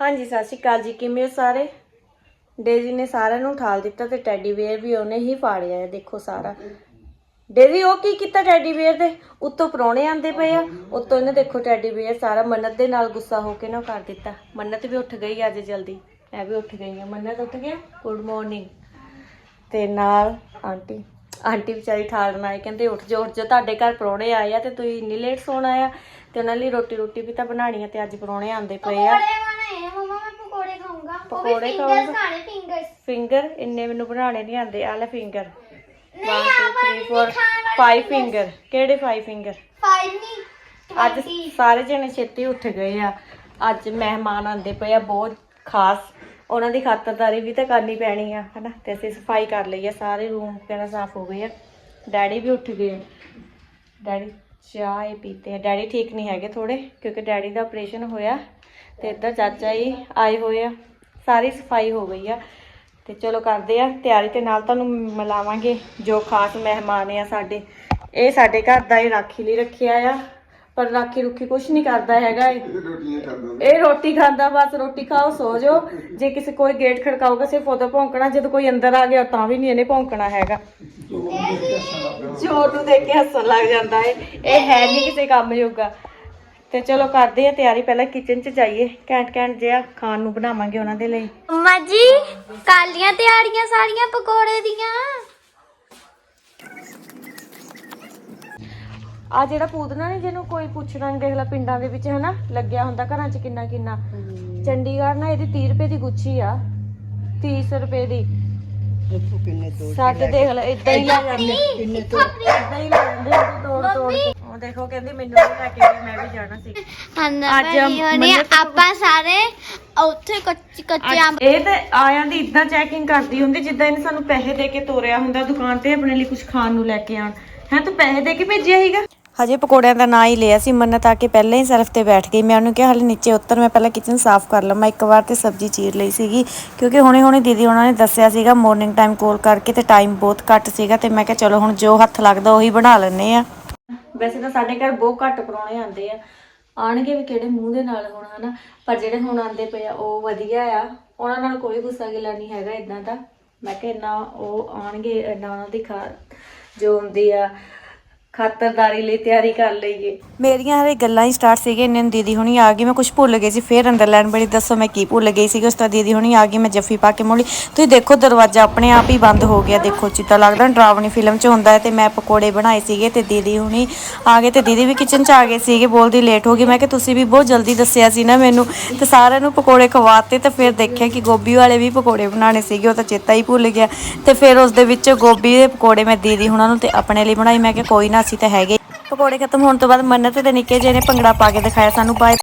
ਹਾਂਜੀ, ਸਤਿ ਸ਼੍ਰੀ ਅਕਾਲ ਜੀ। ਕਿਵੇਂ ਹੋ ਸਾਰੇ? ਡੇਜ਼ੀ ਨੇ ਸਾਰਿਆਂ ਨੂੰ ਉਠਾਲ ਦਿੱਤਾ ਤੇ ਟੈਡੀ ਬੇਅਰ ਵੀ ਉਹਨੇ ਹੀ ਫਾੜਿਆ ਹੈ, ਦੇਖੋ ਸਾਰਾ। ਡੇਜ਼ੀ, ਉਹ ਕੀ ਕੀਤਾ ਟੈਡੀ ਬੇਅਰ ਦੇ? ਉੱਤੋਂ ਪਰੌਣੇ ਆਂਦੇ ਪਏ ਆ। ਉੱਤੋਂ ਇਹਨੇ ਦੇਖੋ ਟੈਡੀ ਬੇਅਰ ਸਾਰਾ ਮੰਨਤ ਦੇ ਨਾਲ ਗੁੱਸਾ ਹੋ ਕੇ ਨਾ ਕਰ ਦਿੱਤਾ। ਮੰਨਤ ਵੀ ਉੱਠ ਗਈ ਅੱਜ ਜਲਦੀ। ਮੈਂ ਵੀ ਉੱਠ ਗਈ ਹਾਂ। ਮੰਨਤ ਉੱਠ ਗਿਆ? ਗੁੱਡ ਮਾਰਨਿੰਗ ਤੇ ਨਾਲ ਆਂਟੀ। ਆਂਟੀ ਵਿਚਾਰੀ ਠਾਲਣ ਆਏ ਕਹਿੰਦੇ ਉੱਠ ਜਾ ਉੱਠ ਜਾ ਤੁਹਾਡੇ ਘਰ ਪਰੌਣੇ ਆਏ ਆ ਤੇ ਤੁਸੀਂ ਇੰਨੀ ਲੇਟ ਸੌਣਾ ਆ ਤੇ ਉਹਨਾਂ ਲਈ ਰੋਟੀ ਰੋਟੀ ਵੀ ਤਾਂ ਬਣਾਣੀ ਆ ਤੇ ਅੱਜ ਪਰੌਣੇ ਆਂਦੇ ਪਏ ਆ। ਪਕੌੜੇ ਬਣਾਏ ਆ ਮਮਾ ਮੈਂ ਪਕੌੜੇ ਖਾਊਂਗਾ। ਉਹ ਵੀ ਪਕੌੜੇ ਫਿੰਗਰਸ ਖਾਊਂਗਾ? ਖਾਣੇ ਫਿੰਗਰਸ ਫਿੰਗਰ ਇੰਨੇ ਮੈਨੂੰ ਬਣਾਉਣੇ ਨਹੀਂ ਆਉਂਦੇ ਆ ਲੈ ਫਿੰਗਰ 1 ਨਹੀਂ 2 ਆਪਾਂ 3 ਨਹੀਂ 4 ਖਾਣ 5 ਫਿੰਗਰ ਕਿਹੜੇ 5 ਫਿੰਗਰ ਫਾਈਵ ਨਹੀਂ ਅੱਜ ਸਾਰੇ ਜਣੇ ਛੇਤੀ ਉੱਠ ਗਏ ਆ। ਅੱਜ ਮਹਿਮਾਨ ਆਂਦੇ ਪਏ ਆ ਬਹੁਤ ਖਾਸ ਉਹਨਾਂ ਦੀ ਖਾਤਰਦਾਰੀ ਵੀ ਤਾਂ ਕਰਨੀ ਪੈਣੀ ਆ, ਹਨਾ? ਤੇ ਅਸੀਂ ਸਫ਼ਾਈ ਕਰ ਲਈ ਆ, ਸਾਰੇ ਰੂਮ ਵਗੈਰਾ ਸਾਫ਼ ਹੋ ਗਏ ਆ। ਡੈਡੀ ਵੀ ਉੱਠ ਗਏ। ਡੈਡੀ ਚਾਹ ਇਹ ਪੀਤੇ ਆ। ਡੈਡੀ ਠੀਕ ਨਹੀਂ ਹੈਗੇ ਥੋੜੇ ਕਿਉਂਕਿ ਡੈਡੀ ਦਾ ਆਪਰੇਸ਼ਨ ਹੋਇਆ ਤੇ ਇੱਧਰ ਚਾਚਾ ਜੀ ਆਏ ਹੋਏ ਆ। ਸਾਰੀ ਸਫ਼ਾਈ ਹੋ ਗਈ ਆ। ਤੇ ਚਲੋ ਕਰਦੇ ਆ, ਤਿਆਰੀ ਤੇ ਨਾਲ ਤੁਹਾਨੂੰ ਮਿਲਾਵਾਂਗੇ ਜੋ ਖਾਸ ਮਹਿਮਾਨ ਆ ਸਾਡੇ। ਇਹ ਸਾਡੇ ਘਰ ਦਾ ਹੀ ਰਾਖੀ ਲਈ ਰੱਖਿਆ ਆ। ਪਰ ਰਾਖੀ ਰੁੱਖੀ ਕੁਛ ਨਹੀਂ ਕਰਦਾ ਹੈਗਾ ਇਹ। ਇਹ ਰੋਟੀ ਖਾਂਦਾ ਬਸ ਰੋਟੀ ਖਾਓ ਸੋ ਜਾਓ। ਜੇ ਕਿਸੇ ਕੋਈ ਗੇਟ ਖੜਕਾਊਗਾ ਸਿਰਫ ਉਦੋਂ ਭੌਂਕਣਾ ਜਦੋਂ ਕੋਈ ਅੰਦਰ ਆ ਗਿਆ ਤਾਂ ਵੀ ਨਹੀਂ ਇਹਨੇ ਭੌਂਕਣਾ ਹੈਗਾ। ਚੋਰ ਨੂੰ ਦੇਖ ਕੇ ਹੱਸਣ ਲੱਗ ਜਾਂਦਾ ਏ ਇਹ ਹੈ ਨਹੀਂ ਕਿਸੇ ਕੰਮ ਜੋਗਾ। ਤੇ ਚਲੋ ਕਰਦੇ ਆ ਤਿਆਰੀ ਪਹਿਲਾਂ ਕਿਚਨ 'ਚ ਜਾਈਏ। ਘੈਂਟ ਘੈਂਟ ਜਿਹਾ ਖਾਣ ਨੂੰ ਬਣਾਵਾਂਗੇ ਉਹਨਾਂ ਦੇ ਲਈ। ਮਮਾ ਜੀ ਕਾਲੀਆਂ ਤਿਆਰੀਆਂ ਸਾਰੀਆਂ ਪਕੌੜੇ ਦੀਆਂ। ਆ ਜਿਹੜਾ ਪੂਦਨਾ ਨਹੀਂ ਜਿਹਨੂੰ ਕੋਈ ਪੁੱਛਦਾ ਨਹੀਂ ਦੇਖ ਲੈ ਪਿੰਡਾਂ ਦੇ ਵਿੱਚ ਹਨਾ ਲੱਗਿਆ ਹੁੰਦਾ ਘਰਾਂ 'ਚ ਕਿੰਨਾ ਕਿੰਨਾ। ਚੰਡੀਗੜ੍ਹ ਨਾ ਇਹਦੀ 30 ਰੁਪਏ ਦੀ ਗੁੱਛੀ ਆ 30 ਰੁਪਏ ਦੀ। ਸਾਡੇ ਦੇਖ ਲੈ ਇਦਾਂ ਹੀ ਲੈ ਜਾਂਦੇ। ਇਦਾਂ ਹੀ ਲੈ ਜਾਂਦੇ ਆ ਤੋੜ ਤੋੜ ਕੇ। ਉਹ ਦੇਖੋ ਕਹਿੰਦੀ ਮੈਨੂੰ ਵੀ ਲੈ ਕੇ ਗਈ, ਮੈਂ ਵੀ ਜਾਣਾ ਸੀ। ਅੱਜ ਅੱਜ ਮੰਨਤ ਆਪਾਂ ਸਾਰੇ ਉੱਥੇ ਕੱਚੇ ਕੱਚੇ ਅੰਬ ਇਹ ਤੇ ਆਇਆਂ ਦੀ ਇਦਾਂ ਚੈਕਿੰਗ ਕਰਦੀ ਹੁੰਦੀ ਜਿੱਦਾਂ ਇਹਨੇ ਸਾਨੂੰ ਪੈਸੇ ਦੇ ਕੇ ਤੋਰਿਆ ਹੁੰਦਾ ਦੁਕਾਨ ਤੇ ਆਪਣੇ ਲਈ ਕੁਝ ਖਾਣ ਨੂੰ ਲੈ ਕੇ ਆਣ ਹੈ ਤੂੰ ਪੈਸੇ ਦੇ ਕੇ ਭੇਜਿਆ ਸੀਗਾ? ਹਜੇ ਪਕੌੜਿਆਂ ਦਾ ਨਾਂ ਹੀ ਲਿਆ ਸੀ, ਮੰਨਤ ਆ ਕੇ ਪਹਿਲਾਂ ਹੀ ਸਰਫ ਤੇ ਬੈਠ ਗਈ। ਮੈਂ ਉਹਨੂੰ ਕਿਹਾ, ਹਲੇ ਨੀਚੇ ਉੱਤਰ, ਮੈਂ ਪਹਿਲਾਂ ਕਿਚਨ ਸਾਫ਼ ਕਰ ਲਵਾਂ। ਇੱਕ ਵਾਰ ਤੇ ਸਬਜ਼ੀ ਚੀਰ ਲਈ ਸੀਗੀ, ਕਿਉਂਕਿ ਹੁਣੇ ਹੁਣੇ ਦੀਦੀ ਉਹਨਾਂ ਨੇ ਦੱਸਿਆ ਸੀਗਾ ਮਾਰਨਿੰਗ ਟਾਈਮ ਕੋਲ ਕਰਕੇ ਤੇ ਟਾਈਮ ਬਹੁਤ ਘੱਟ ਸੀਗਾ ਤੇ ਮੈਂ ਕਿਹਾ, ਚਲੋ ਹੁਣ ਜੋ ਹੱਥ ਲੱਗਦਾ ਉਹੀ ਬਣਾ ਲੈਣੇ ਆ। ਵੈਸੇ ਤਾਂ ਸਾਡੇ ਘਰ ਬਹੁਤ ਘੱਟ ਪਰੌਣੇ ਆਉਂਦੇ ਆ। ਆਣਗੇ ਵੀ ਕਿਹੜੇ ਮੂੰਹ ਦੇ ਨਾਲ ਹੁਣ, ਹਨਾ? ਪਰ ਜਿਹੜੇ ਹੁਣ ਆਉਂਦੇ ਪਏ ਆ, ਉਹ ਵਧੀਆ ਆ। ਉਹਨਾਂ ਨਾਲ ਕੋਈ ਗੁੱਸਾ ਗਿਲਾ ਨਹੀਂ ਹੈਗਾ ਇਦਾਂ ਦਾ। ਮੈਂ ਕਿਹਾ, ਇੰਨਾ ਉਹ ਆਣਗੇ ਇੰਨਾ ਉਹਨਾਂ ਦੀ ਖਾ, ਜੋ ਹੁੰਦੀ ਆ ਖਾਤਰਦਾਰੀ ਲਈ ਤਿਆਰੀ ਕਰ ਲਈਏ। ਮੇਰੀਆਂ ਹਰੇ ਗੱਲਾਂ ਹੀ ਸਟਾਰਟ ਸੀਗੇ, ਇੰਨੇ ਨੂੰ ਦੀਦੀ ਹੁਣੀ ਆ ਗਈ, ਮੈਂ ਕੁਝ ਭੁੱਲ ਗਈ ਸੀ, ਫੇਰ ਅੰਦਰ ਲੈਣ ਬੜੀ, ਦੱਸੋ ਮੈਂ ਕੀ ਭੁੱਲ ਗਈ ਸੀ ਉਸ ਤੋਂ ਦੀਦੀ ਹੁਣੀ ਆ ਗਈ, ਮੈਂ ਜੱਫੀ ਪਾ ਕੇ ਮੋੜੀ। ਤੁਸੀਂ ਦੇਖੋ ਦਰਵਾਜ਼ਾ ਆਪਣੇ ਆਪ ਹੀ ਬੰਦ ਹੋ ਗਿਆ, ਦੇਖੋ ਚਿੱਤਾ ਲੱਗਦਾ, ਡਰਾਵਣੀ ਫਿਲਮ 'ਚ ਹੁੰਦਾ ਹੈ ਤੇ ਮੈਂ ਪਕੌੜੇ ਬਣਾਏ ਸੀਗੇ ਤੇ ਦੀਦੀ ਹੁਣੀ ਆ ਗਏ ਤੇ ਦੀਦੀ ਵੀ ਕਿਚਨ 'ਚ ਆ ਗਏ ਸੀਗੇ, ਬੋਲਦੀ ਲੇਟ ਹੋ ਗਈ, ਮੈਂ ਕਿ ਤੁਸੀਂ ਵੀ ਬਹੁਤ ਜਲਦੀ ਦੱਸਿਆ ਸੀ ਨਾ ਮੈਨੂੰ, ਤੇ ਸਾਰਿਆਂ ਨੂੰ ਪਕੌੜੇ ਖਵਾਤੇ ਤੇ ਫਿਰ ਦੇਖਿਆ ਕਿ ਗੋਭੀ ਵਾਲੇ ਵੀ ਪਕੌੜੇ ਬਣਾਉਣੇ ਸੀਗੇ, ਉਹ ਤਾਂ ਚੇਤਾ ਹੀ ਭੁੱਲ ਗਿਆ। ਤੇ ਫਿਰ ਉਸ ਦੇ ਵਿੱਚ ਗੋਭੀ ਦੇ ਪਕੌੜੇ ਮੈਂ ਦੀਦੀ ਹੁਣਾਂ ਨੂੰ ਤੇ ਆਪਣੇ ਲਈ ਬਣਾਈ, ਮੈਂ ਕਿ ਕੋਈ ਨਾ ਅਸੀਂ ਤਾਂ ਹੈਗੇ। ਪਕੌੜੇ ਖਤਮ ਹੋਣ ਤੋਂ ਬਾਅਦ ਮੰਨਤ ਤੇ ਨਿੱਕੇ ਜਿਹੇ ਨੇ ਭੰਗੜਾ ਪਾ ਕੇ ਦਿਖਾਇਆ ਸਾਨੂੰ। ਬਾਏ